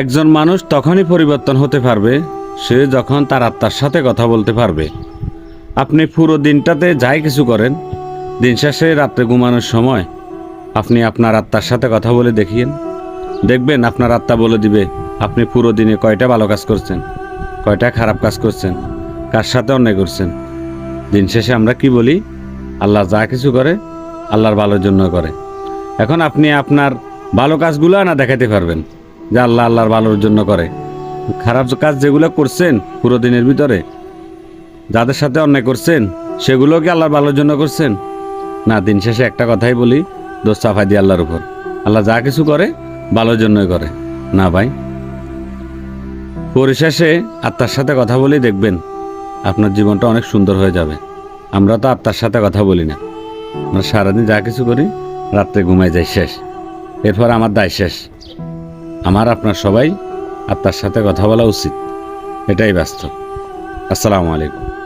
একজন মানুষ তখনই পরিবর্তন হতে পারবে, সে যখন তার আত্মার সাথে কথা বলতে পারবে। আপনি পুরো দিনটাতে যাই কিছু করেন, দিন শেষে রাত্রে ঘুমানোর সময় আপনি আপনার আত্মার সাথে কথা বলে দেখিয়েন। দেখবেন আপনার আত্মা বলে দিবে, আপনি পুরো দিনে কয়টা ভালো কাজ করছেন, কয়টা খারাপ কাজ করছেন, কার সাথে অন্যায় করছেন। দিন শেষে আমরা কি বলি? আল্লাহ যা কিছু করে, আল্লাহর ভালোর জন্য করে। এখন আপনি আপনার ভালো কাজগুলো না দেখাতে পারবেন। যে আল্লাহ আল্লাহর ভালোর জন্য করে। খারাপ কাজ যেগুলো করছেন পুরো দিনের ভিতরে, যাদের সাথে অন্যায় করছেন সেগুলো কি আল্লাহর ভালোর জন্য করছেন। না, দিন শেষে একটা কথাই বলি, দোষ চাফাই দিয়ে আল্লাহর উপর। আল্লাহ যা কিছু করে, ভালোর জন্যই করে। না ভাই, পরিশেষে আত্মার সাথে কথা বলেই দেখবেন আপনার জীবনটা অনেক সুন্দর হয়ে যাবে। আমরা তো আত্মার সাথে কথা বলি না। আমরা সারাদিন যা কিছু করি, রাত্রে ঘুমাই যাই শেষ। এরপর আমার দায় শেষ। আমার আপনার সবাই আত্মার সাথে কথা বলা উচিত। এটাই ব্যস্ত আসসালামু আলাইকুম।